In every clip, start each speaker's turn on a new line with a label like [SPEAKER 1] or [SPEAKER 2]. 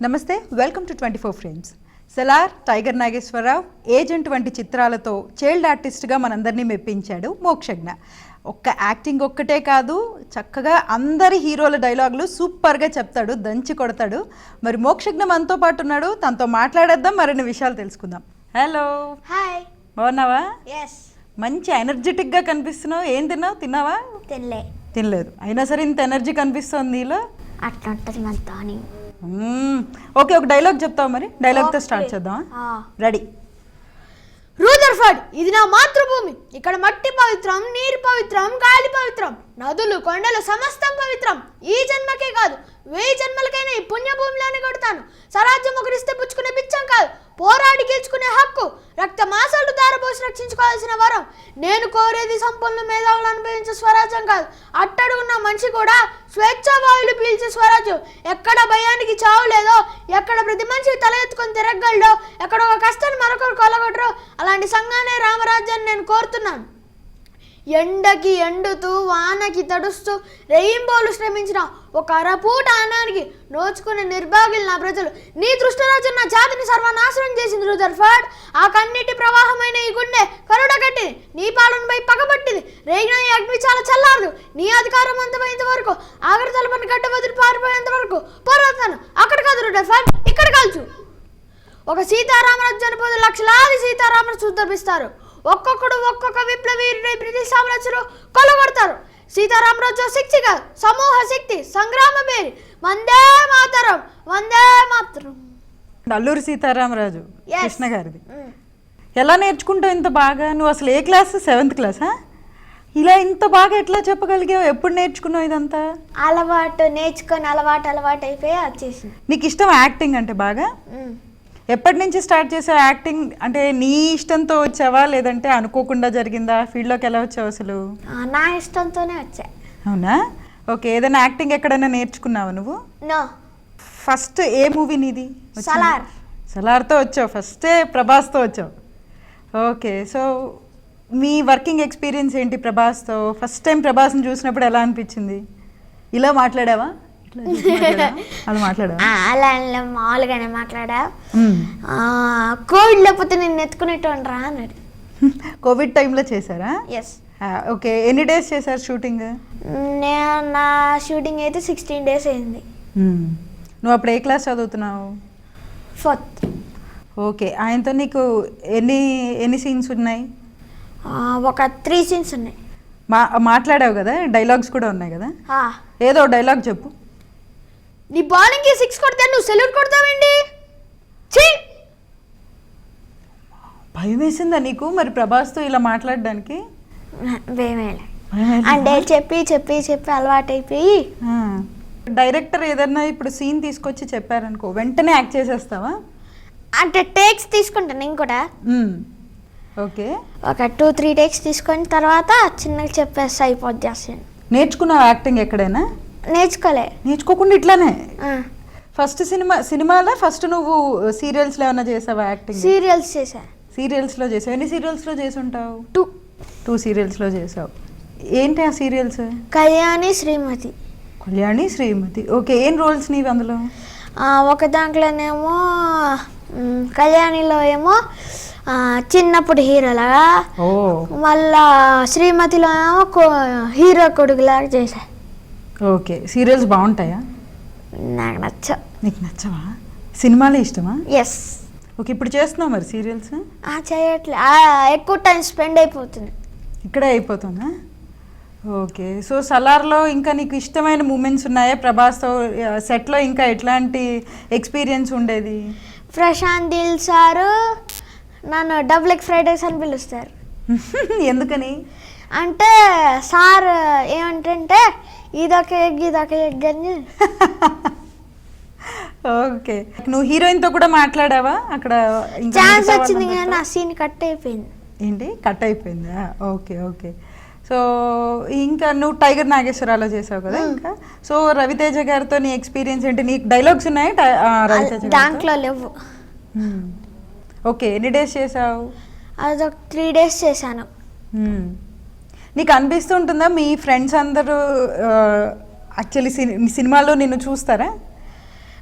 [SPEAKER 1] నమస్తే welcome to twenty four frames Salaar tiger Nageswara Rao agent వంటి చిత్రాలతో child ఆర్టిస్ట్గా మనందరినీ మెప్పించాడు మోక్షజ్ఞ. ఒక్క యాక్టింగ్ ఒక్కటే కాదు చక్కగా అందరి హీరోల డైలాగులు సూపర్గా చెప్తాడు దంచి కొడతాడు. మరి మోక్షజ్ఞ మనతో పాటు ఉన్నాడు తనతో మాట్లాడేద్దాం మరిన్ని విషయాలు తెలుసుకుందాం. హలో
[SPEAKER 2] హాయ్
[SPEAKER 1] బాగున్నావా?
[SPEAKER 2] ఎస్
[SPEAKER 1] మంచి ఎనర్జెటిక్గా కనిపిస్తున్నావు ఏం తిన్నావు? తిన్నావా?
[SPEAKER 2] తినలే.
[SPEAKER 1] తినలేదు. అయినా సరే ఇంత ఎనర్జీ కనిపిస్తుంది నీలో?
[SPEAKER 2] అట్లా ఉంటుంది మన తాని
[SPEAKER 1] మ్మ్. ఓకే ఒక డైలాగ్ చెప్తావు మరి? డైలాగ్తో స్టార్ట్ చేద్దాం రెడీ
[SPEAKER 2] రూదర్ఫర్డ్ ఇది నా మాతృభూమి. ఇక్కడ మట్టి పవిత్రం నీరు పవిత్రం గాలి పవిత్రం నదులు కొండలు సమస్తం పవిత్రం. ఈ జన్మకే కాదు వెయ్యి జన్మలకైనా ఈ పుణ్యభూమిలోనే కొడతాను. స్వరాజ్యం ఒకరిస్తే పుచ్చుకునే పిచ్చం కాదు. పోరాడి గెలుచుకునే హక్కు. రక్త మాసాలు దారపోసి రక్షించుకోవాల్సిన వరం. నేను కోరేది సంపన్నులు మేధావులు అనుభవించే స్వరాజ్యం కాదు. అట్టడుగున్న మనిషి కూడా స్వేచ్ఛావాయులు పీల్చే స్వరాజ్యం. ఎక్కడ భయానికి చావు లేదో ఎక్కడ ప్రతి మనిషి తల ఎత్తుకొని తిరగలడో ఎక్కడ ఒక కష్టాన్ని మరొకరు కొలగొట్టరో అలాంటి సంఘానే రామరాజ్యాన్ని నేను కోరుతున్నాను. ఎండకి ఎండుతూ వానకి తడుస్తూ రెయింబోలు శ్రమించిన ఒక అరపూట అన్నానికి నోచుకునే నిర్భాగ్యులు నా ప్రజలు. నీ దృష్టరాజ్యం నా జాతిని సర్వనాశనం చేసింది రుదర్ఫర్డ్ ఆ కన్నీటి ప్రవాహమైన ఈ గుండె కరుడ కట్టింది నీ పాలనపై పగబట్టింది. రేగిన అగ్ని చాలా చల్లారదు. నీ అధికారం అంతమైనంత వరకు ఆఖరి తలపని గడ్డ వదిలి పారిపోయేంత వరకు పోరాడతాను. అక్కడ కాదు రుదర్ఫర్డ్ ఇక్కడ కాల్చు. ఒక సీతారామరాజు చనిపోతే లక్షలాది సీతారామరాజు సుద్దపిస్తారు ఒక్కొక్కడు ఒక్కొక్క విప్లవీరుడి బ్రిటిష్ సామ్రాజ్యంలో కొలగొడతారు. సీతారామరాజు కాదు సమూహ శక్తి సంగ్రామ పేరు వందే మాతరం వందే మాతరం.
[SPEAKER 1] అల్లూరి సీతారామరాజు. కృష్ణ గారిది. ఎలా నేర్చుకుంటావు ఇంత బాగా? నువ్వు అసలు ఏ క్లాస్? సెవెంత్ క్లాసా ఇలా ఇంత బాగా ఎట్లా చెప్పగలిగావు? ఎప్పుడు నేర్చుకున్నావు ఇదంతా?
[SPEAKER 2] అలవాటు నేర్చుకొని అలవాటు అలవాటు అయిపోయి వచ్చేసింది
[SPEAKER 1] నీకు ఇష్టం యాక్టింగ్ అంటే బాగా? ఎప్పటి నుంచి స్టార్ట్ చేసావు యాక్టింగ్? అంటే నీ ఇష్టంతో వచ్చావా? లేదంటే అనుకోకుండా జరిగిందా? ఫీల్డ్లోకి ఎలా వచ్చావు అసలు?
[SPEAKER 2] నా ఇష్టంతోనే వచ్చా.
[SPEAKER 1] అవునా? ఓకే ఏదైనా యాక్టింగ్ ఎక్కడైనా నేర్చుకున్నావా నువ్వు?
[SPEAKER 2] నో.
[SPEAKER 1] ఫస్ట్ ఏ మూవీ నీది?
[SPEAKER 2] సలార్.
[SPEAKER 1] సలార్తో వచ్చావు ఫస్టే ప్రభాస్తో వచ్చావు. ఓకే సో మీ వర్కింగ్ ఎక్స్పీరియన్స్ ఏంటి ప్రభాస్తో? ఫస్ట్ టైం ప్రభాస్ని చూసినప్పుడు ఎలా అనిపించింది? ఇలా మాట్లాడావా? అలా మాట్లాడావా
[SPEAKER 2] అలా మామూలుగానే మాట్లాడా? కోవిడ్ లేకపోతే నేను ఎత్తుకునేటోనరా అన్నాడు.
[SPEAKER 1] కోవిడ్ టైంలో చేశారా?
[SPEAKER 2] ఎస్
[SPEAKER 1] ఓకే ఎన్ని డేస్ చేశారు షూటింగ్?
[SPEAKER 2] నేను నా షూటింగ్ అయితే సిక్స్టీన్ డేస్ అయింది.
[SPEAKER 1] నువ్వు అప్పుడు ఏ క్లాస్ చదువుతున్నావు?
[SPEAKER 2] ఫోర్త్.
[SPEAKER 1] ఓకే ఆయనతో నీకు ఎన్ని ఎన్ని సీన్స్ ఉన్నాయి?
[SPEAKER 2] ఒక త్రీ సీన్స్ ఉన్నాయి.
[SPEAKER 1] మా మాట్లాడావు కదా డైలాగ్స్ కూడా ఉన్నాయి కదా? ఏదో డైలాగ్ చెప్పు.
[SPEAKER 2] నీ బౌలింగ్కి సిక్స్ కొడితే నువ్వు సెల్యూట్ కొడతావేంటి? ఛీ!
[SPEAKER 1] భయం వేసిందా నీకు మరి ప్రభాస్తో ఇలా మాట్లాడడానికి?
[SPEAKER 2] అంటే చెప్పి చెప్పి చెప్పి అలవాటు అయిపోయి
[SPEAKER 1] ఆ. డైరెక్టర్ ఏదన్నా ఇప్పుడు సీన్ తీసుకొచ్చి చెప్పారనుకో వెంటనే యాక్ట్ చేసేస్తావా?
[SPEAKER 2] అంటే టేక్స్ తీసుకుంటాను నేను కూడా.
[SPEAKER 1] ఓకే.
[SPEAKER 2] ఒక టూ త్రీ టేక్స్ తీసుకొని తర్వాత చిన్నగా చెప్పేస్తా అయిపోద్ది అసలు
[SPEAKER 1] నేర్చుకున్నావు యాక్టింగ్ ఎక్కడైనా?
[SPEAKER 2] నేర్చుకోలే.
[SPEAKER 1] నేర్చుకోకుండా ఇట్లానే? ఫస్ట్ సినిమా సినిమాలో? ఫస్ట్ నువ్వు సీరియల్స్లో ఏమైనా చేసావా యాక్టింగ్
[SPEAKER 2] సీరియల్స్ చేశా.
[SPEAKER 1] సీరియల్స్లో చేసావు. ఎన్ని సీరియల్స్లో చేసి ఉంటావు
[SPEAKER 2] టూ
[SPEAKER 1] టూ సీరియల్స్లో చేసావు. ఏంటి ఆ సీరియల్స్
[SPEAKER 2] కళ్యాణి శ్రీమతి.
[SPEAKER 1] కళ్యాణి శ్రీమతి. ఓకే ఏం రోల్స్ నీవి అందులో?
[SPEAKER 2] ఒక దాంట్లోనేమో కళ్యాణిలో ఏమో చిన్నప్పుడు హీరోలాగా మళ్ళా శ్రీమతిలో ఏమో హీరో కొడుకులాగా చేశా.
[SPEAKER 1] ఓకే. సీరియల్స్ బాగుంటాయా?
[SPEAKER 2] నాకు నచ్చ
[SPEAKER 1] నీకు నచ్చవా? సినిమాలే ఇష్టమా?
[SPEAKER 2] ఎస్
[SPEAKER 1] ఓకే ఇప్పుడు చేస్తున్నావు మరి సీరియల్స్?
[SPEAKER 2] చేయట్లే. ఎక్కువ టైం స్పెండ్ అయిపోతుంది.
[SPEAKER 1] ఇక్కడే అయిపోతుందా? ఓకే. సో సలార్లో ఇంకా నీకు ఇష్టమైన మూమెంట్స్ ఉన్నాయా? ప్రభాస్తో సెట్లో ఇంకా ఎట్లాంటి ఎక్స్పీరియన్స్ ఉండేది?
[SPEAKER 2] ప్రశాంత్ దిల్ సారు నన్ను డబుల్ ఎక్ ఫ్రైడేస్ అని పిలుస్తారు.
[SPEAKER 1] ఎందుకని?
[SPEAKER 2] అంటే సార్ ఏమంటే ఇదొక ఎగ్ ఇదొక ఎగ్ అని.
[SPEAKER 1] ఓకే. నువ్వు హీరోయిన్తో కూడా మాట్లాడావా? అక్కడ
[SPEAKER 2] ఛాన్స్ వచ్చింది కానీ? నా సీన్ కట్ అయిపోయింది.
[SPEAKER 1] ఏంటి? కట్ అయిపోయిందా? Okay okay. సో ఇంకా నువ్వు టైగర్ నాగేశ్వరాలో చేసావు కదా ఇంకా? సో రవితేజ గారితో నీ ఎక్స్పీరియన్స్ ఏంటి? నీకు డైలాగ్స్ ఉన్నాయి ఆ, రవితేజ?
[SPEAKER 2] దాంట్లో లేవు.
[SPEAKER 1] ఓకే ఎన్ని డేస్ చేసావు?
[SPEAKER 2] అదొక త్రీ డేస్ చేశాను.
[SPEAKER 1] నీకు అనిపిస్తుంటుందా మీ ఫ్రెండ్స్ అందరూ యాక్చువల్లీ సినిమాలో నిన్ను చూస్తారా?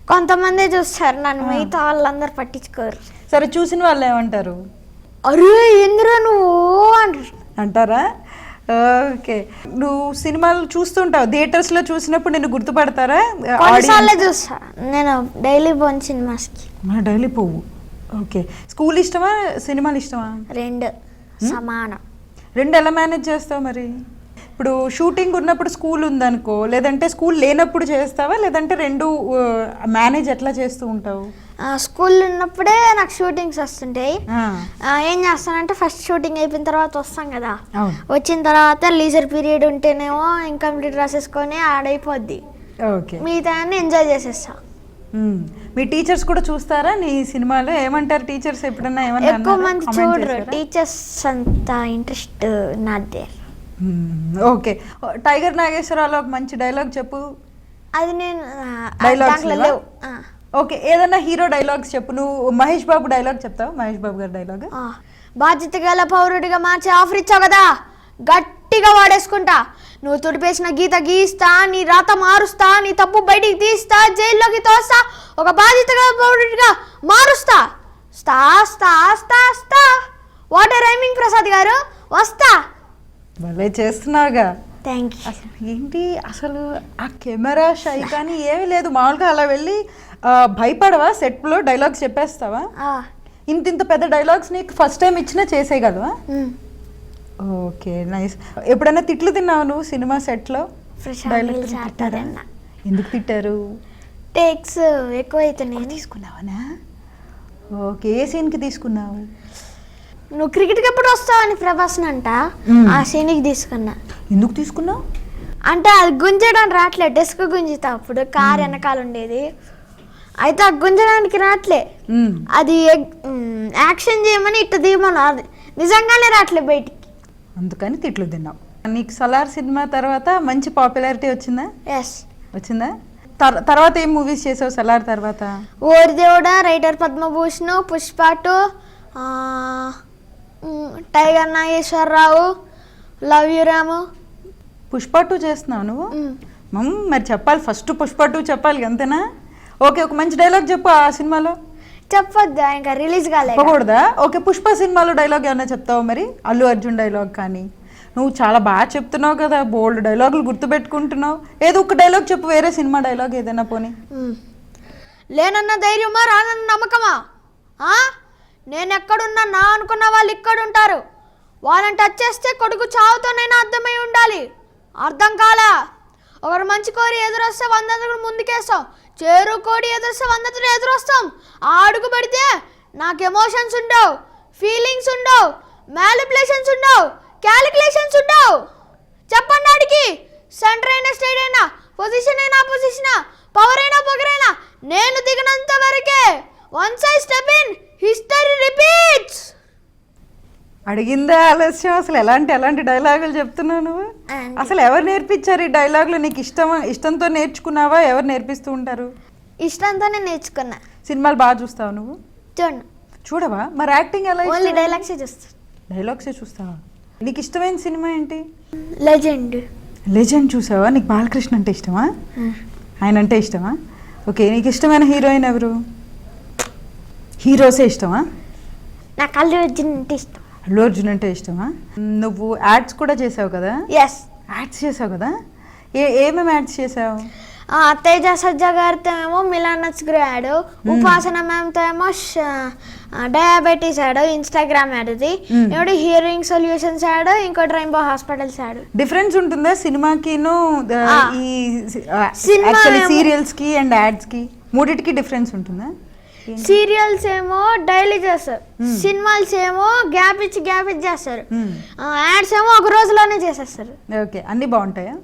[SPEAKER 2] కొంతమంది చూస్తారు. నన్ను మిగతా వాళ్ళందరూ పట్టించుకోరు.
[SPEAKER 1] సరే చూసిన వాళ్ళు ఏమంటారు?
[SPEAKER 2] అరే ఎందురా నువ్వు? అంటారు.
[SPEAKER 1] ఓకే. నువ్వు సినిమాలు చూస్తుంటావు. థియేటర్స్లో చూసినప్పుడు నేను గుర్తుపడతారా?
[SPEAKER 2] చూస్తా. నేను డైలీ పోను సినిమాస్కి.
[SPEAKER 1] మన డైలీ పువ్వు ఓకే. స్కూల్ ఇష్టమా? సినిమాలు ఇష్టమా?
[SPEAKER 2] రెండు. సమానం.
[SPEAKER 1] రెండు ఎలా మేనేజ్ చేస్తావు మరి? ఇప్పుడు షూటింగ్ ఉన్నప్పుడు స్కూల్ ఉందనుకో లేదంటే స్కూల్ లేనప్పుడు చేస్తావా? లేదంటే రెండు మేనేజ్ ఎట్లా చేస్తూ ఉంటావు?
[SPEAKER 2] స్కూల్ ఉన్నప్పుడే నాకు షూటింగ్స్ వస్తుంటాయి. ఏం చేస్తానంటే ఫస్ట్ షూటింగ్ అయిపోయిన తర్వాత వస్తాం కదా. వచ్చిన తర్వాత లీజర్ పీరియడ్ ఉంటేనేమో ఇన్కంప్లీట్ రాసేసుకొని ఆడైపోద్ది మిగతా ఎంజాయ్ చేసేస్తా.
[SPEAKER 1] మ్మ్. మీ టీచర్స్ కూడా చూస్తారా? నీ సినిమాలో ఏమంటారు టీచర్స్ ఎప్పుడన్నా ఏమన్నా
[SPEAKER 2] ఎక్కువ? మంది చూడరు? టీచర్స్ అంత ఇంట్రెస్ట్ నాదే.
[SPEAKER 1] ఓకే. టైగర్ నాగేశ్వరరావులో ఒక మంచి డైలాగ్ చెప్పు.
[SPEAKER 2] అది నేను దాంట్లో
[SPEAKER 1] లేవా? ఓకే. ఏదన్నా హీరో డైలాగ్స్ చెప్పు. నువ్వు మహేష్ బాబు డైలాగ్ చెప్తావు? మహేష్ బాబు గారి డైలాగ్?
[SPEAKER 2] బాధ్యత గల పౌరుడిగా మార్చి ఆఫర్ ఇచ్చావు కదా? గట్టిగా వాడేసుకుంటా. నువ్వు తుడిపేసిన గీత గీస్తా నీ రాత మారుస్తా నీ తప్పు బయటికి తీస్తా జైల్లోకి తోస్తా ఒక బాధ్యత గల పౌరుడిగా మారుస్తా. స్తా స్తా స్తా స్తా. వాటర్ రైమింగ్ ప్రసాద్ గారు. వస్తా.
[SPEAKER 1] భలే చేస్తున్నావుగా
[SPEAKER 2] థ్యాంక్ యూ
[SPEAKER 1] అసలు ఏంటి అసలు ఆ కెమెరా షై కానీ ఏమీ లేదు. మామూలుగా అలా వెళ్ళి భయపడవా? సెట్లో డైలాగ్స్ చెప్పేస్తావా? ఇంత ఇంత పెద్ద డైలాగ్స్ నీకు ఫస్ట్ టైం ఇచ్చినా చేసేయగలవా? Okay nice. ఎప్పుడైనా తిట్లు తిన్నావు నువ్వు సినిమా సెట్లో?
[SPEAKER 2] చార్టర్
[SPEAKER 1] ఎందుకు తిట్టారు?
[SPEAKER 2] టేక్స్ ఎక్కువ అవుతున్నాయి
[SPEAKER 1] తీసుకున్నావనా? ఓకే ఏ సీన్కి తీసుకున్నావు?
[SPEAKER 2] నువ్వు క్రికెట్కి ఎప్పుడు వస్తావు అని ప్రభాస్ని అంట. ఆ సీన్కి తీసుకున్నా.
[SPEAKER 1] ఎందుకు తీసుకున్నావు?
[SPEAKER 2] అంటే అది గుంజడం రావట్లే డెస్క్ గుంజుతా. అప్పుడు కార్ వెనకాల ఉండేది. అయితే ఆ గుంజడానికి రావట్లే. అది యాక్షన్ చేయమని ఇట్ట అది నిజంగానే రావట్లే బయటికి.
[SPEAKER 1] అందుకని తిట్లు తిన్నావు నీకు సలార్ సినిమా తర్వాత మంచి పాపులారిటీ వచ్చిందా?
[SPEAKER 2] ఎస్
[SPEAKER 1] వచ్చిందా? తర్- తర్వాత ఏం మూవీస్ చేసావు సలార్ తర్వాత?
[SPEAKER 2] ఓరి దేవుడా writer Padmabhushan Pushpa two tiger Nageswara Rao love you Ramu.
[SPEAKER 1] Pushpa two చేస్తున్నావు నువ్వు? మమ్, మరి చెప్పాలి. ఫస్ట్ పుష్ప టూ చెప్పాలి అంతేనా? ఓకే ఒక మంచి డైలాగ్ చెప్పు ఆ సినిమాలో.
[SPEAKER 2] చెప్పొద్దా ఇంకా రిలీజ్ కాలేదు
[SPEAKER 1] చెప్పకూడదా? ఓకే పుష్ప సినిమాలో డైలాగ్ ఏమైనా చెప్తావా మరి? అల్లు అర్జున్ డైలాగ్ కానీ. నువ్వు చాలా బాగా చెప్తున్నావు కదా బోల్డ్ డైలాగులు గుర్తుపెట్టుకుంటున్నావు. ఏదో ఒక డైలాగ్ చెప్పు వేరే సినిమా డైలాగ్ ఏదైనా పోనీ.
[SPEAKER 2] లేనన్న ధైర్యమా రానన్న నమ్మకమా? ఆ? నేను ఎక్కడున్నా నా అనుకున్న వాళ్ళు ఇక్కడ ఉంటారు వాళ్ళని టచ్ చేస్తే కొడుకు చావుతోనైనా అర్థమై ఉండాలి. అర్థం కాలా? ఒకరు మంచి కోరి ఎదురొస్తే వంద అడుగులు ముందుకేస్తాం. చేరు కోడి ఎదురొస్తే వంద అడుగులు ఎదురొస్తాం. ఆ అడుగు పెడితే నాకు ఎమోషన్స్ ఉండవు. ఫీలింగ్స్ ఉండవు. మ్యాలిపులేషన్స్ ఉండవు. క్యాలిక్యులేషన్స్ ఉండవు. చెప్పండి ఆడికి. సెంటర్ అయినా స్టేట్ అయినా పొజిషన్ అయినా పొజిషన్ పవర్ అయినా పొగరైనా నేను దిగినంత వరకే one I step in history repeats
[SPEAKER 1] అడిగిందే ఆలస్యం. అసలు ఎలాంటి ఎలాంటి డైలాగులు చెప్తున్నావు నువ్వు? అసలు ఎవరు నేర్పించారు ఈ డైలాగులు? నీకు ఇష్టం ఇష్టంతో నేర్చుకున్నావా? ఎవరు నేర్పిస్తూ ఉంటారు?
[SPEAKER 2] ఇష్టంతోనే నేర్చుకున్నా.
[SPEAKER 1] సినిమాలు బాగా చూస్తావు నువ్వు?
[SPEAKER 2] చూడండి
[SPEAKER 1] చూడవా? మరి యాక్టింగ్ ఎలా
[SPEAKER 2] ఓన్లీ డైలాగ్సే చూస్తాను
[SPEAKER 1] డైలాగ్సే చూస్తావా? నీకు ఇష్టమైన సినిమా ఏంటి?
[SPEAKER 2] లెజెండ్.
[SPEAKER 1] లెజెండ్ చూసావా? నీకు బాలకృష్ణ అంటే ఇష్టమా? ఆయన అంటే ఇష్టమా? ఓకే నీకు ఇష్టమైన హీరోయిన్ ఎవరు? హీరోసే ఇష్టమా?
[SPEAKER 2] నాకు అల్లు అర్జున్ అంటే ఇష్టం.
[SPEAKER 1] అల్లు అర్జున్ అంటే ఇష్టమా? నువ్వు యాడ్స్ కూడా చేసావు కదా?
[SPEAKER 2] ఎస్
[SPEAKER 1] యాడ్స్ చేసావు కదా? ఏ ఏమేమి యాడ్స్ చేసావు?
[SPEAKER 2] తేజ సజ్జా గారితో ఏమో మిలాన్ నట్స్ యాడ్ ఉపాసన మ్యామ్తో ఏమో డయాబెటీస్ యాడ్ ఇన్స్టాగ్రామ్ యాడ్ ఇది. ఇంకోటి హియరింగ్ సొల్యూషన్స్ యాడ్ ఇంకోటి రెయిన్బో హాస్పిటల్స్ యాడ్.
[SPEAKER 1] డిఫరెన్స్ ఉంటుందా సినిమాకిను. ఈ సీరియల్స్కి అండ్ యాడ్స్కి? మూడిటికి డిఫరెన్స్ ఉంటుందా?
[SPEAKER 2] సీరియల్స్ ఏమో డైలీ చేస్తారు. సినిమాల్స్ ఏమో గ్యాప్ ఇచ్చి గ్యాప్ ఇచ్చి చేస్తారు.
[SPEAKER 1] Hmm.
[SPEAKER 2] యాడ్స్ ఏమో ఒక రోజులోనే చేసేస్తారు.
[SPEAKER 1] ఓకే అన్నీ బాగుంటాయా?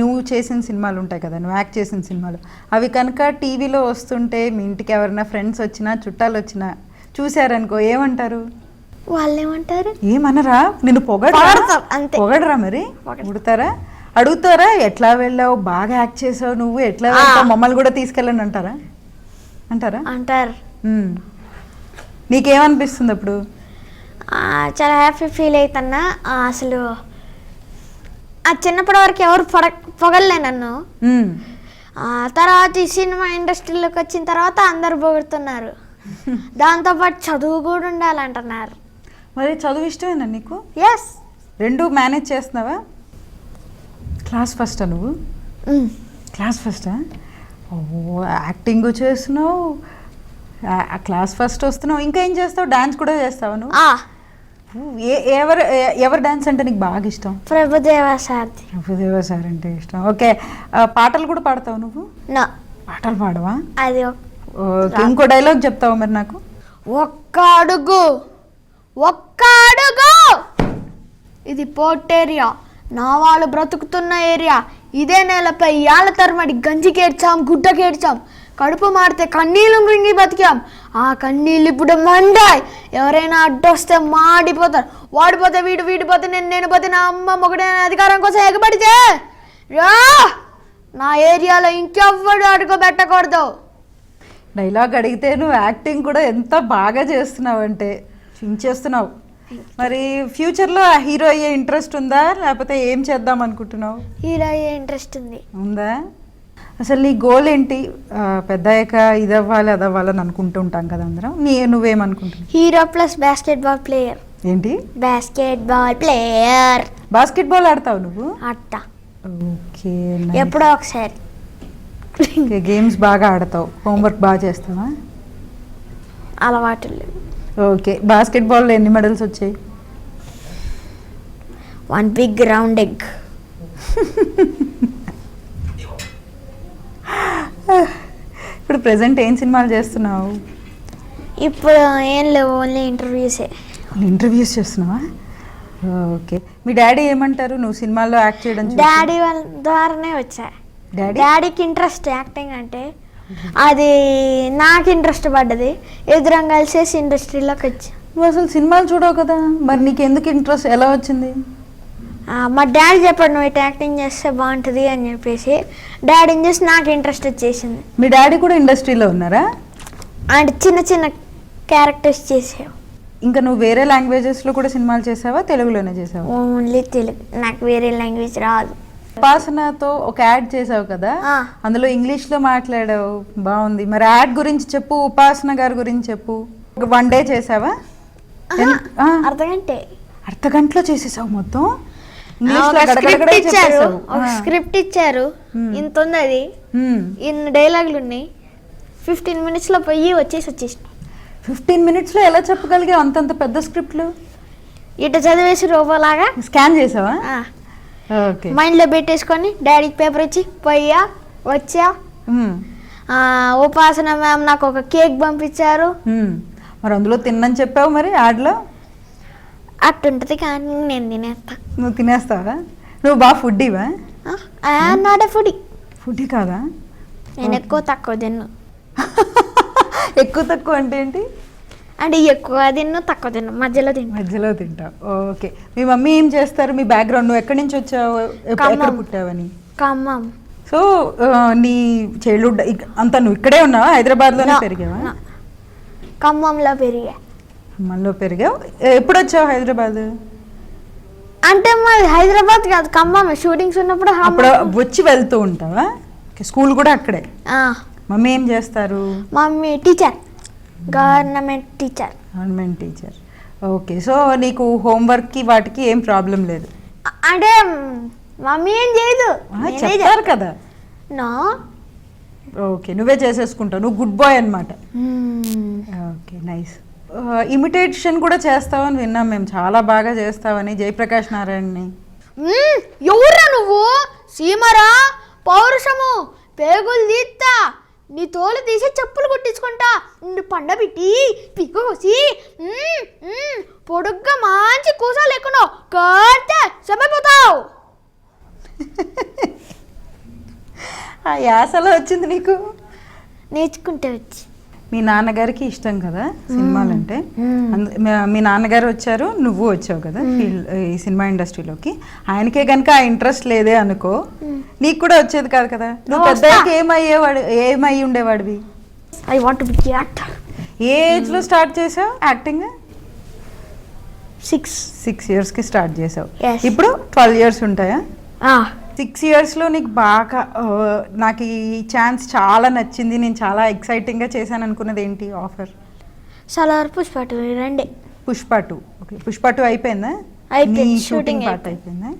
[SPEAKER 1] నువ్వు చేసిన సినిమాలు ఉంటాయి కదా నువ్వు యాక్ట్ చేసిన సినిమాలు. అవి కనుక టీవీలో వస్తుంటే మీ ఇంటికి ఎవరైనా ఫ్రెండ్స్ వచ్చినా చుట్టాలు వచ్చినా చూశారనుకో ఏమంటారు?
[SPEAKER 2] వాళ్ళు ఏమంటారు
[SPEAKER 1] ఏమనరా? నిన్ను పొగడరా?
[SPEAKER 2] అంతే.
[SPEAKER 1] పొగడరా మరి?
[SPEAKER 2] పొగడతారు.
[SPEAKER 1] పొగుడతారా అడుగుతారా? ఎట్లా వెళ్ళావు? బాగా యాక్ట్ చేసావు నువ్వు ఎట్లా వెళ్తావు? మమ్మల్ని కూడా తీసుకెళ్ళండి అంటారా? అంటారా?
[SPEAKER 2] అంటారు.
[SPEAKER 1] నీకేమనిపిస్తుంది అప్పుడు
[SPEAKER 2] ఆ, చాలా హ్యాపీ ఫీల్ అవుతున్నా ఆ, అసలు ఆ చిన్నప్పటి వరకు ఎవరు పొడ పొగలే నన్ను. ఆ తర్వాత ఈ సినిమా ఇండస్ట్రీలోకి వచ్చిన తర్వాత అందరు పొగుడుతున్నారు. దాంతోపాటు చదువు కూడా ఉండాలంటున్నారు.
[SPEAKER 1] మరి చదువు ఇష్టమేనా నీకు?
[SPEAKER 2] ఎస్
[SPEAKER 1] రెండు మేనేజ్ చేస్తున్నావా? క్లాస్ ఫస్టా నువ్వు? క్లాస్ ఫస్టా? యాక్టింగ్ చేస్తున్నావు. క్లాస్ ఫస్ట్ వస్తున్నావు. ఇంకా ఏం చేస్తావు? డాన్స్ కూడా చేస్తావా నువ్వు? ఏ ఎవరు ఎవరు డాన్స్ అంటే నీకు బాగా ఇష్టం?
[SPEAKER 2] ప్రభుదేవ సారథి
[SPEAKER 1] ప్రభుదేవ సార్ అంటే ఇష్టం. ఓకే. పాటలు కూడా పాడతావు నువ్వు?
[SPEAKER 2] నా.
[SPEAKER 1] పాటలు పాడవా?
[SPEAKER 2] అది
[SPEAKER 1] ఓకే. ఇంకో డైలాగ్ చెప్తావా మరి నాకు?
[SPEAKER 2] ఒక్క అడుగు. ఒక్క అడుగు. ఇది పోర్ట్ ఏరియా. నా వాళ్ళు బ్రతుకుతున్న ఏరియా. ఇదే నేలపై యాల తరమడి గంజికేడ్చాం గుడ్డకేడ్చాం కడుపు మారితే కన్నీళ్ళు మృంగి బతికాం. ఆ కన్నీళ్ళు ఇప్పుడు మండాయి. ఎవరైనా అడ్డొస్తే మాడిపోతారు. వాడిపోతే వీడు వీడిపోతే నేను నేను పోతే నా అమ్మ మొగడే అధికారం కోసం ఎగబడితే? రా! నా ఏరియాలో ఇంకెవ్వడు అడుగుపెట్టకూడదు.
[SPEAKER 1] డైలాగ్ అడిగితే నువ్వు యాక్టింగ్ కూడా ఎంత బాగా చేస్తున్నావు అంటే చించేస్తున్నావు. మరి ఫ్యూచర్లో హీరో అయ్యే ఇంట్రెస్ట్ ఉందా? లేకపోతే ఏం చేద్దాం అనుకుంటున్నావు?
[SPEAKER 2] హీరో అయ్యే ఇంట్రెస్ట్ ఉంది.
[SPEAKER 1] ఉందా? అసలు నీ గోల్ ఏంటి? పెద్ద అయ్యాక ఇది అవ్వాలి అది అవ్వాలని అనుకుంటూ ఉంటాం కదా అందరం. నీ నువ్వేమనుకుంటున్నావు?
[SPEAKER 2] హీరో ప్లస్ బాస్కెట్బాల్ ప్లేయర్
[SPEAKER 1] ఏంటి?
[SPEAKER 2] బాస్కెట్బాల్ ప్లేయర్
[SPEAKER 1] బాస్కెట్ బాల్ ఆడతావు నువ్వు?
[SPEAKER 2] అట్ట
[SPEAKER 1] ఓకే
[SPEAKER 2] ఎప్పుడో ఒకసారి.
[SPEAKER 1] గేమ్స్ బాగా ఆడతావు. హోంవర్క్ బాగా చేస్తావా?
[SPEAKER 2] అలవాటు లేవు
[SPEAKER 1] ఓకే. బాస్కెట్ బాల్లో ఎన్ని మెడల్స్ వచ్చాయి?
[SPEAKER 2] One big round egg.
[SPEAKER 1] ఇప్పుడు ప్రెసెంట్ ఏం సినిమాలు చేస్తున్నావు?
[SPEAKER 2] ఇప్పుడు ఏం లేవు ఓన్లీ ఇంటర్వ్యూసే
[SPEAKER 1] ఇంటర్వ్యూస్ చేస్తున్నావా? ఓకే. మీ డాడీ ఏమంటారు? నువ్వు సినిమాల్లో యాక్ట్ చేయడం చూసి?
[SPEAKER 2] డాడీ వాళ్ళ ద్వారానే వచ్చా.
[SPEAKER 1] డాడీ?
[SPEAKER 2] డాడీకి ఇంట్రెస్ట్ యాక్టింగ్ అంటే అది నాకు ఇంట్రెస్ట్ పడ్డది. ఎదురం కలిసేసి ఇండస్ట్రీలోకి వచ్చా.
[SPEAKER 1] నువ్వు అసలు సినిమాలు చూడవు కదా. మరి నీకు ఎందుకు ఇంట్రెస్ట్ ఎలా వచ్చింది?
[SPEAKER 2] ఆ, మా డాడీ చెప్పాడు నువ్వు ఇటు యాక్టింగ్ చేస్తే బాగుంటుంది అని చెప్పేసి. డాడీని చూసి నాకు ఇంట్రెస్ట్ వచ్చేసింది.
[SPEAKER 1] మీ డాడీ కూడా ఇండస్ట్రీలో ఉన్నారా?
[SPEAKER 2] అంటే చిన్న చిన్న క్యారెక్టర్స్ చేసావు.
[SPEAKER 1] ఇంకా నువ్వు వేరే లాంగ్వేజెస్లో కూడా సినిమాలు చేసావా? తెలుగులోనే చేసావా?
[SPEAKER 2] ఓన్లీ తెలుగు. నాకు వేరే లాంగ్వేజ్ రాదు.
[SPEAKER 1] ఉపాసనతో ఒక యాడ్ చేసావు కదా. అందులో ఇంగ్లీష్లో మాట్లాడావు. బాగుంది. మరి యాడ్ గురించి చెప్పు ఉపాసన గారి గురించి చెప్పు. ఒక వన్ డే చేసావా? ఎన్- ఆ,
[SPEAKER 2] అర్థగంటే
[SPEAKER 1] అర్ధ గంటలో చేసేసావు మొత్తం?
[SPEAKER 2] స్క్రిప్ట్ ఇచ్చారు. ఒక. స్క్రిప్ట్ ఇచ్చారు. ఇంత
[SPEAKER 1] హ్మ్.
[SPEAKER 2] ఇన్ని డైలాగులు ఉన్నాయి. ఫిఫ్టీన్ మినిట్స్లో పోయి వచ్చేసి వచ్చేసి.
[SPEAKER 1] ఫిఫ్టీన్ మినిట్స్లో ఎలా చెప్పగలిగావు అంతంత పెద్ద స్క్రిప్ట్లు?
[SPEAKER 2] ఇట చదివేసి రోబోలాగా.
[SPEAKER 1] స్కాన్ చేసావా?
[SPEAKER 2] మైండ్లో పెట్టేసుకొని డాడీకి పేపర్ ఇచ్చి పోయా వచ్చా. ఉపాసన మ్యామ్ నాకు ఒక కేక్ పంపించారు.
[SPEAKER 1] మరి అందులో తిన్నని చెప్పావు మరి యాడ్లో
[SPEAKER 2] అట్టుంటది కానీ నేను తినేస్తా.
[SPEAKER 1] నువ్వు తినేస్తావా? నువ్వు బాగా ఫుడ్డీవా
[SPEAKER 2] నాట్ ఫుడ్
[SPEAKER 1] ఫుడ్డీ కాదా?
[SPEAKER 2] నేను ఎక్కువ తక్కువ తిన్ను.
[SPEAKER 1] ఎక్కువ తక్కువ అంటే ఏంటి?
[SPEAKER 2] అంటే ఎక్కువ తిన్ను తక్కువ తిన్ను. మధ్యలో తిన్ను
[SPEAKER 1] మధ్యలో తింటావు ఓకే. మీ మమ్మీ ఏం చేస్తారు? మీ బ్యాక్గ్రౌండ్ నువ్వు ఎక్కడి నుంచి వచ్చావు? ఎక్కడ. పుట్టావని?
[SPEAKER 2] ఖమ్మం.
[SPEAKER 1] సో నీ చైల్డ్హుడ్ అంతా నువ్వు ఇక్కడే ఉన్నావా? హైదరాబాద్లోనే పెరిగావా.
[SPEAKER 2] ఖమ్మంలో పెరిగా.
[SPEAKER 1] ఖమ్మంలో పెరిగావు. ఎప్పుడు వచ్చావు హైదరాబాద్?
[SPEAKER 2] అంటే మాది హైదరాబాద్ కాదు ఖమ్మం. షూటింగ్స్ ఉన్నప్పుడు.
[SPEAKER 1] అప్పుడు వచ్చి వెళ్తూ ఉంటావా? స్కూల్ కూడా అక్కడే.
[SPEAKER 2] ఆ,
[SPEAKER 1] మమ్మీ ఏం చేస్తారు?
[SPEAKER 2] Mummy teacher. Government teacher.
[SPEAKER 1] Government teacher. Okay so నీకు హోంవర్క్కి వాటికి ఏం ప్రాబ్లం లేదు?
[SPEAKER 2] అంటే మమ్మీ ఏం చేయదు.
[SPEAKER 1] చెప్తారు కదా.
[SPEAKER 2] నో.
[SPEAKER 1] ఓకే నువ్వే చేసేసుకుంటావు నువ్వు గుడ్ బాయ్ అనమాట ఓకే నైస్. ఇమిటేషన్ కూడా చేస్తావని విన్నాం మేము చాలా బాగా చేస్తావని. జయప్రకాష్ నారాయణని.
[SPEAKER 2] ఎవరా నువ్వు? సీమరా? పౌరుషము? పేగులు తీస్తా నీ తోలు తీసి చెప్పులు కుట్టించుకుంటా. నిన్ను పండబెట్టి మ్మ్, పొడుగ్గా మంచి కూసాలు ఎక్కున్నావు కడితే చంపైపోతావు
[SPEAKER 1] ఆ యాసలో వచ్చింది నీకు?
[SPEAKER 2] నేర్చుకుంటే వచ్చి.
[SPEAKER 1] మీ నాన్నగారికి ఇష్టం కదా సినిమాలంటే.
[SPEAKER 2] మ్మ్.
[SPEAKER 1] అంద- మీ- నాన్నగారు వచ్చారు నువ్వు వచ్చావు కదా ఫీల్డ్ ఈ సినిమా ఇండస్ట్రీలోకి. ఆయనకే కనుక ఆ ఇంట్రెస్ట్ లేదే అనుకో నీకు కూడా వచ్చేది కాదు కదా. నువ్వు. పెద్దకి ఏమయ్యేవాడు ఏమై ఉండేవాడివి?
[SPEAKER 2] ఐ వాంట్ బి యాక్టర్
[SPEAKER 1] ఏ ఏజ్లో స్టార్ట్ చేసావు యాక్టింగ్?
[SPEAKER 2] సిక్స్
[SPEAKER 1] సిక్స్ ఇయర్స్కి స్టార్ట్ చేసావు. ఇప్పుడు ట్వెల్వ్ ఇయర్స్ ఉంటాయా? సిక్స్ ఇయర్స్లో నీకు బాగా నాకు ఈ ఛాన్స్ చాలా నచ్చింది. నేను చాలా ఎక్సైటింగ్గా చేశాను అనుకున్నది ఏంటి ఆఫర్
[SPEAKER 2] సలార్ పుష్పటు రండి.
[SPEAKER 1] Pushpa two okay Pushpa two అయిపోయిందా? షూటింగ్ పార్ట్ అయిపోయిందా.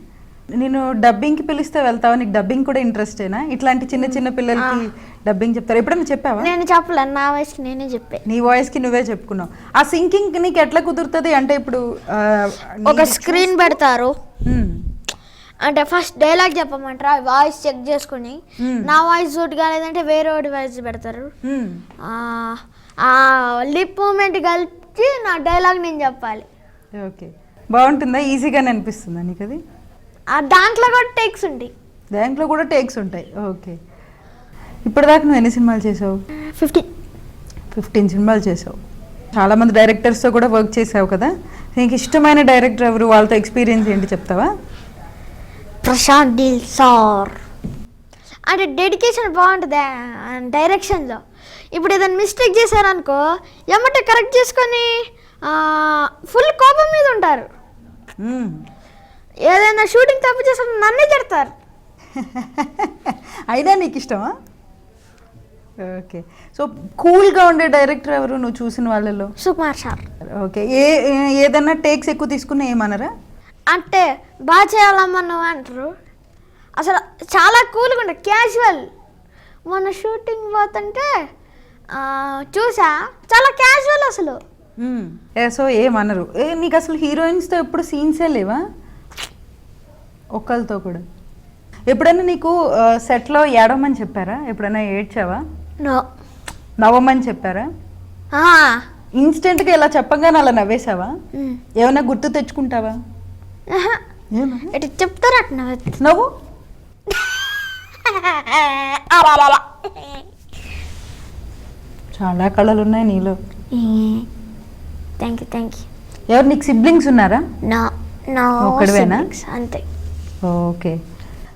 [SPEAKER 1] నేను డబ్బింగ్కి పిలిస్తే వెళ్తావా? నీకు డబ్బింగ్ కూడా ఇంట్రెస్టేనా ఇట్లాంటి చిన్న చిన్న పిల్లలకి డబ్బింగ్ చెప్తారు? ఎప్పుడైనా చెప్పావా?
[SPEAKER 2] నేను చెప్పలేను నా వయసుకి నేనే చెప్పే.
[SPEAKER 1] నీ వాయిస్కి నువ్వే చెప్పుకున్నావు. ఆ సింకింగ్ నీకు ఎట్లా కుదురుతుంది? అంటే ఇప్పుడు
[SPEAKER 2] ఒక స్క్రీన్ పెడతారు. అంటే ఫస్ట్ డైలాగ్ చెప్పమంటారా? వాయిస్ చెక్ చేసుకుని.
[SPEAKER 1] Hmm.
[SPEAKER 2] నా వాయిస్ సూట్ కాలేదంటే వేరే వాడి వాయిస్ పెడతారు. ఆ- లిప్ మూమెంట్ కలిపి నా డైలాగ్ నేను చెప్పాలి.
[SPEAKER 1] ఓకే బాగుంటుందా? ఈజీగానే అనిపిస్తుందా నీకు అది
[SPEAKER 2] దాంట్లో కూడా టేక్స్ ఉంటాయి.
[SPEAKER 1] దాంట్లో కూడా టేక్స్ ఉంటాయి. ఓకే ఇప్పటిదాకా నువ్వు ఎన్ని సినిమాలు చేసావు?
[SPEAKER 2] ఫిఫ్టీన్
[SPEAKER 1] ఫిఫ్టీన్ సినిమాలు చేసావు. చాలా మంది డైరెక్టర్స్తో కూడా వర్క్ చేసావు కదా? నీకు ఇష్టమైన డైరెక్టర్ ఎవరు? వాళ్ళతో ఎక్స్పీరియన్స్ ఏంటి చెప్తావా?
[SPEAKER 2] ప్రశాంత్ డీల్ సార్. అంటే డెడికేషన్ బాగుంటుంది డైరెక్షన్లో. ఇప్పుడు ఏదైనా మిస్టేక్ చేశారనుకో ఎమ్మటే కరెక్ట్ చేసుకొని ఫుల్ కోపం మీద ఉంటారు. ఏదైనా షూటింగ్ తప్పు చేస్తే నన్నే చెడతారు
[SPEAKER 1] అయినా నీకు ఇష్టమా? ఓకే. సో కూల్గా ఉండే డైరెక్టర్ ఎవరు నువ్వు చూసిన వాళ్ళలో?
[SPEAKER 2] సుకుమార్ సార్.
[SPEAKER 1] ఓకే. ఏ ఏ- ఏదన్నా టేక్స్ ఎక్కువ తీసుకున్నా ఏమన్నారా
[SPEAKER 2] అంటే బాగా చేయాలమ్మా నువ్వు అంటారు. అసలు చాలా కూల్గా ఉంటుంది క్యాజువల్ మొన్న షూటింగ్ పోతుంటే చూసా చాలా క్యాజువల్ అసలు.
[SPEAKER 1] సో ఏమనరు. ఏ నీకు అసలు హీరోయిన్స్తో ఎప్పుడు సీన్సే లేవా? ఒక్కరితో కూడా. ఎప్పుడైనా నీకు సెట్లో ఏడవమని చెప్పారా? ఎప్పుడైనా ఏడ్చావా?
[SPEAKER 2] నో.
[SPEAKER 1] నవ్వమని చెప్పారా? ఇన్స్టెంట్గా ఇలా చెప్పగానే అలా నవ్వేశావా? ఏమైనా గుర్తు తెచ్చుకుంటావా?
[SPEAKER 2] ఇటు చెప్తారు నవ్వు?
[SPEAKER 1] చాలా కళలు ఉన్నాయి నీలో
[SPEAKER 2] థ్యాంక్ యూ థ్యాంక్ యూ.
[SPEAKER 1] ఎవరు నీకు సిబ్లింగ్స్ ఉన్నారా?
[SPEAKER 2] నో నో
[SPEAKER 1] ఒక్కడివేనా?
[SPEAKER 2] అంతే.
[SPEAKER 1] ఓకే.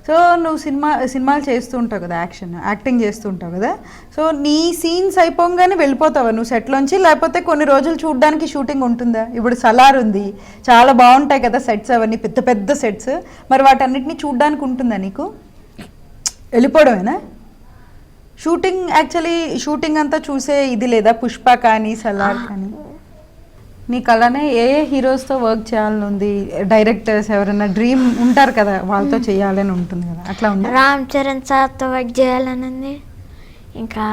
[SPEAKER 1] సో నువ్వు సినిమా సినిమాలు చేస్తూ ఉంటావు కదా యాక్షన్ యాక్టింగ్ చేస్తూ ఉంటావు కదా. సో నీ సీన్స్ అయిపోగానే వెళ్ళిపోతావా? నువ్వు సెట్లోంచి లేకపోతే కొన్ని రోజులు చూడడానికి షూటింగ్ ఉంటుందా? ఇప్పుడు సలార్ ఉంది. చాలా బాగుంటాయి కదా సెట్స్ అవన్నీ పెద్ద పెద్ద సెట్స్ మరి వాటన్నిటిని చూడడానికి ఉంటుందా నీకు? వెళ్ళిపోవడమేనా? షూటింగ్ యాక్చువల్లీ షూటింగ్ అంతా చూసే ఇది లేదా? పుష్ప కానీ సలార్ కానీ? నీకు అలానే ఏ ఏ హీరోస్తో వర్క్ చేయాలని ఉంది డైరెక్టర్స్ ఎవరైనా డ్రీమ్ ఉంటారు కదా వాళ్ళతో చేయాలని ఉంటుంది కదా అట్లా ఉంది?
[SPEAKER 2] రామ్ చరణ్ సార్తో వర్క్ చేయాలని ఉంది ఇంకా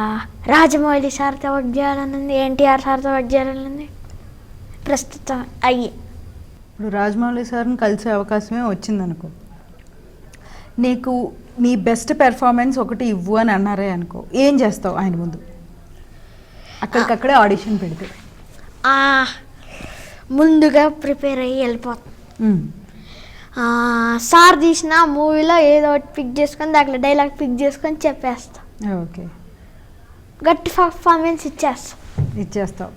[SPEAKER 2] రాజమౌళి సార్తో వర్క్ చేయాలని ఉంది ఎన్టీఆర్ సార్తో వర్క్ చేయాలని ఉంది ప్రస్తుతం అయ్యి.
[SPEAKER 1] ఇప్పుడు రాజమౌళి సార్ని కలిసే అవకాశమే వచ్చిందనుకో. నీకు నీ బెస్ట్ పెర్ఫార్మెన్స్ ఒకటి ఇవ్వు అని అన్నారే అనుకో ఏం చేస్తావు ఆయన ముందు? అక్కడికక్కడే ఆడిషన్ పెడితే.
[SPEAKER 2] ముందుగా ప్రిపేర్ అయ్యి వెళ్ళిపోతాం. సార్ తీసిన మూవీలో ఏదో ఒకటి పిక్ చేసుకొని దాంట్లో డైలాగ్ పిక్ చేసుకొని చెప్పేస్తాం.
[SPEAKER 1] ఓకే.
[SPEAKER 2] గట్టి పర్ఫార్మెన్స్ ఇచ్చేస్తాం.
[SPEAKER 1] ఇచ్చేస్తావు.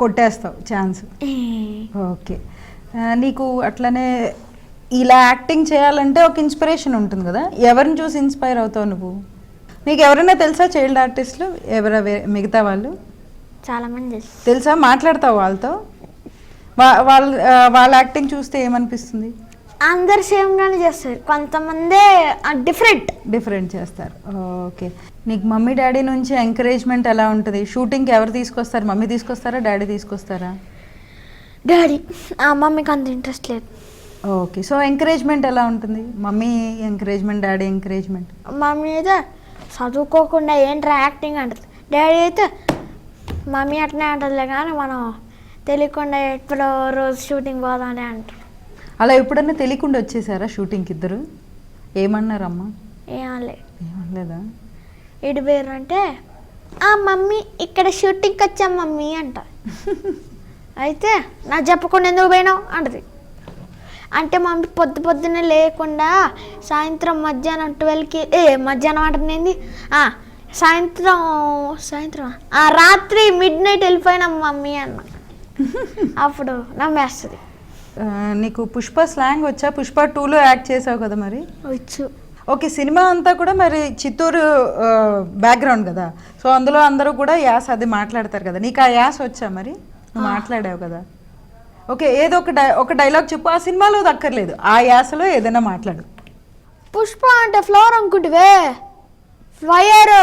[SPEAKER 1] కొట్టేస్తావు ఛాన్స్ ఓకే. నీకు అట్లనే ఇలా యాక్టింగ్ చేయాలంటే ఒక ఇన్స్పిరేషన్ ఉంటుంది కదా? ఎవరిని చూసి ఇన్స్పైర్ అవుతావు నువ్వు? నీకు ఎవరైనా తెలుసా చైల్డ్ ఆర్టిస్టులు ఎవర మిగతా వాళ్ళు?
[SPEAKER 2] చాలామంది తెలుసు.
[SPEAKER 1] తెలుసా? మాట్లాడతావు వాళ్ళతో? వాళ్ళ వాళ్ళ యాక్టింగ్ చూస్తే ఏమనిపిస్తుంది?
[SPEAKER 2] అందరు సేమ్గానే చేస్తారు. కొంతమందే డిఫరెంట్
[SPEAKER 1] డిఫరెంట్ చేస్తారు. ఓకే. నీకు మమ్మీ డాడీ నుంచి ఎంకరేజ్మెంట్ ఎలా ఉంటుంది? షూటింగ్కి ఎవరు తీసుకొస్తారు? మమ్మీ తీసుకొస్తారా? డాడీ తీసుకొస్తారా?
[SPEAKER 2] డాడీ ఆ మమ్మీకి అంత ఇంట్రెస్ట్ లేదు.
[SPEAKER 1] ఓకే. సో ఎంకరేజ్మెంట్ ఎలా ఉంటుంది? Mummy encouragement daddy encouragement
[SPEAKER 2] mummy అయితే చదువుకోకుండా ఏంట్రా యాక్టింగ్ అంటది. డాడీ అయితే మమ్మీ అట్నే అంటదిలే కానీ మనం తెలియకుండా ఎప్పుడో రోజు షూటింగ్ పోదాంలే అంటారు.
[SPEAKER 1] అలా ఎప్పుడన్నా తెలియకుండా వచ్చేసారా షూటింగ్కి ఇద్దరు? ఏమన్నారమ్మా?
[SPEAKER 2] ఏమలే
[SPEAKER 1] ఏమనలేదా?
[SPEAKER 2] ఇటు పేరు అంటే ఆ మమ్మీ ఇక్కడ షూటింగ్కి వచ్చాం మమ్మీ అంట. అయితే నా చెప్పకుండా ఎందుకు పోయినావు? అంటది. అంటే మమ్మీ పొద్దు పొద్దున్నే లేకుండా సాయంత్రం మధ్యాహ్నం ట్వెల్వ్కి ఏ మధ్యాహ్నం అంటుంది సాయంత్రం సాయంత్రం ఆ రాత్రి మిడ్ నైట్ వెళ్ళిపోయినాం మమ్మీ అన్న. అప్పుడు నమ్మేస్తుంది
[SPEAKER 1] నీకు పుష్ప స్లాంగ్ వచ్చా? పుష్ప టూలో యాక్ట్ చేసావు కదా మరి?
[SPEAKER 2] వచ్చు.
[SPEAKER 1] ఓకే సినిమా అంతా కూడా మరి చిత్తూరు బ్యాక్గ్రౌండ్ కదా. సో అందులో అందరూ కూడా యాస అది మాట్లాడతారు కదా. నీకు ఆ యాస వచ్చా మరి? నువ్వు మాట్లాడావు కదా. ఓకే ఏదో ఒక డై ఒక డైలాగ్ చెప్పు. ఆ సినిమాలో దక్కర్లేదు ఆ యాసలో ఏదైనా మాట్లాడు.
[SPEAKER 2] పుష్ప అంటే ఫ్లవర్ అనుకుంటివే? ఫైర్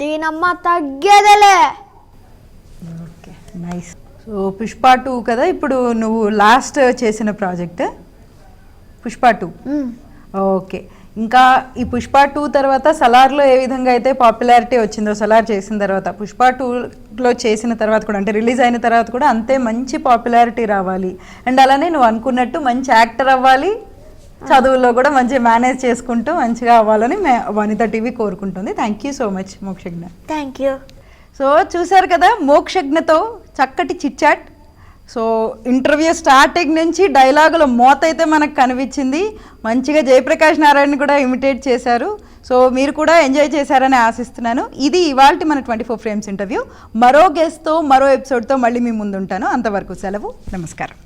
[SPEAKER 2] దీనమ్మ తగ్గేదేలే.
[SPEAKER 1] Okay nice so Pushpa two కదా? ఇప్పుడు నువ్వు లాస్ట్ చేసిన ప్రాజెక్ట్ పుష్ప టూ. ఓకే. ఇంకా ఈ పుష్ప టూ తర్వాత సలార్లో ఏ విధంగా అయితే పాపులారిటీ వచ్చిందో సలార్ చేసిన తర్వాత పుష్ప టూలో చేసిన తర్వాత కూడా అంటే రిలీజ్ అయిన తర్వాత కూడా అంతే మంచి పాపులారిటీ రావాలి. అండ్ అలానే నువ్వు అనుకున్నట్టు మంచి యాక్టర్ అవ్వాలి. చదువుల్లో కూడా మంచి మేనేజ్ చేసుకుంటూ మంచిగా అవ్వాలని మే వనిత టీవీ కోరుకుంటుంది. Thank you so much Mokshagna.
[SPEAKER 2] Thank you
[SPEAKER 1] so చూశారు కదా మోక్షజ్ఞతో చక్కటి చిట్చాట్ సో ఇంటర్వ్యూ స్టార్టింగ్ నుంచి డైలాగుల మోత అయితే మనకు కనిపించింది. మంచిగా జయప్రకాష్ నారాయణ కూడా ఇమిటేట్ చేశారు. సో మీరు కూడా ఎంజాయ్ చేశారని ఆశిస్తున్నాను. ఇది ఇవాళ మన ట్వంటీ ఫోర్ ఫ్రేమ్స్ ఇంటర్వ్యూ. మరో గెస్ట్తో మరో ఎపిసోడ్తో మళ్ళీ మీ ముందుంటాను. అంతవరకు సెలవు. నమస్కారం.